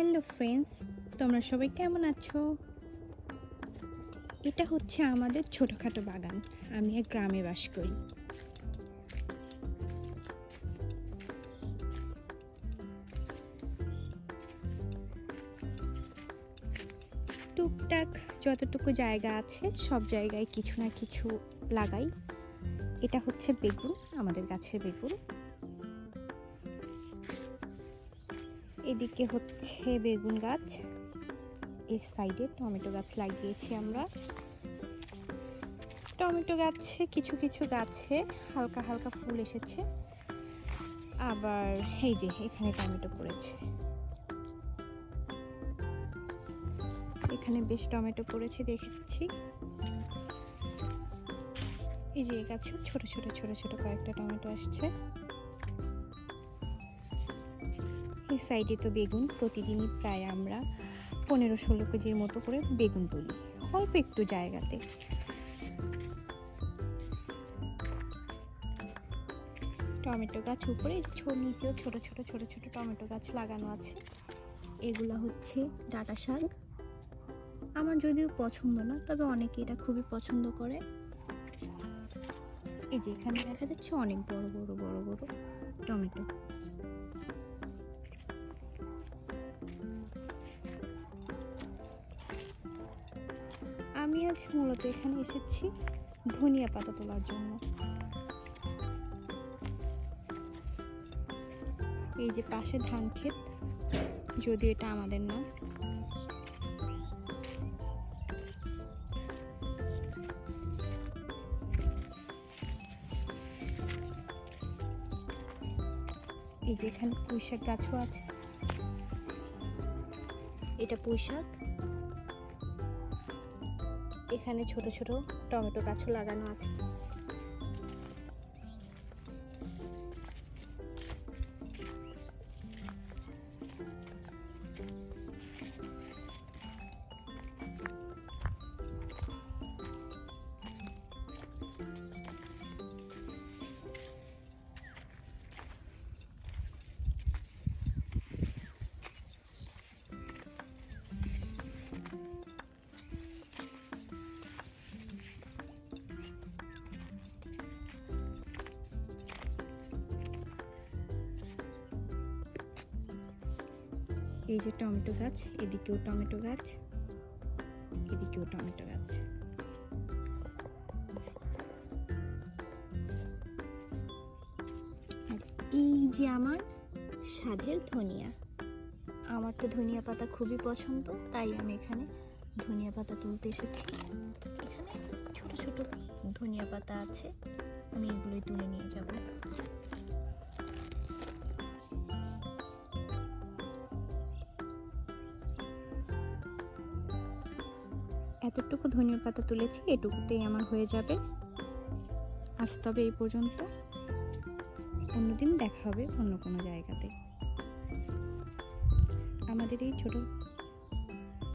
Hello friends, তোমরা সবাই কেমন আছো? এটা হচ্ছে আমাদের ছোটোখাটো বাগান। আমি এক গ্রামে বাস করি। টুকটাক যতটুকু জায়গা আছে, সব জায়গায় কিছু না কিছু লাগাই। এটা হচ্ছে বেগুন, আমাদের গাছের বেগুন। এদিকে হচ্ছে বেগুন গাছ। এর সাইডে টমেটো গাছ লাগিয়েছি আমরা। টমেটো গাছে কিছু কিছু গাছে হালকা হালকা ফুল এসেছে। আবার এই যে এখানে টমেটো পড়েছে। এখানে বেশ টমেটো পড়েছে, দেখেছি। এই যে গাছেও ছোট ছোট ছোট ছোট কয়েকটা টমেটো আসছে। এই সাইডে তো বেগুন, প্রতিদিনই প্রায় আমরা পনেরো ষোলো কেজির মতো করে বেগুন তুলি, অল্প একটু জায়গাতে। টমেটো গাছ উপরে নিচেও ছোট ছোট ছোট ছোট টমেটো গাছ লাগানো আছে। এগুলো হচ্ছে ডাটা শাক। আমার যদিও পছন্দ না, তবে অনেকে এটা খুবই পছন্দ করে। এই যে এখানে দেখা যাচ্ছে অনেক বড় বড় বড় বড় টমেটো। আমি আজ মূলত এখানে এসেছি ধনিয়া পাতা তোলার জন্য। এই যে পাশে ধান ক্ষেত যদিও এটা আমাদের না। এই যে এখানে পুঁইশাক গাছও আছে। এটা পুঁইশাক। এখানে ছোট ছোট টমেটো গাছও লাগানো আছে। এই যে টমেটো গাছ, এদিকেও টমেটো গাছ, এদিকেও টমেটো গাছ। এই যে আমার স্বাদের ধনিয়া, আমার তো ধনিয়া পাতা খুবই পছন্দ, তাই আমি এখানে ধনিয়া পাতা তুলতে এসেছি। এখানে ছোট ছোট ধনিয়া পাতা আছে, আমি এগুলোই তুলে নিয়ে যাব। এতটুকু ধনিয়া পাতা তুলেছি, এটুকুতেই আমার হয়ে যাবে। আজ তবে এই পর্যন্ত। অন্যদিন দেখা হবে অন্য কোনো জায়গাতে। আমাদের এই ছোট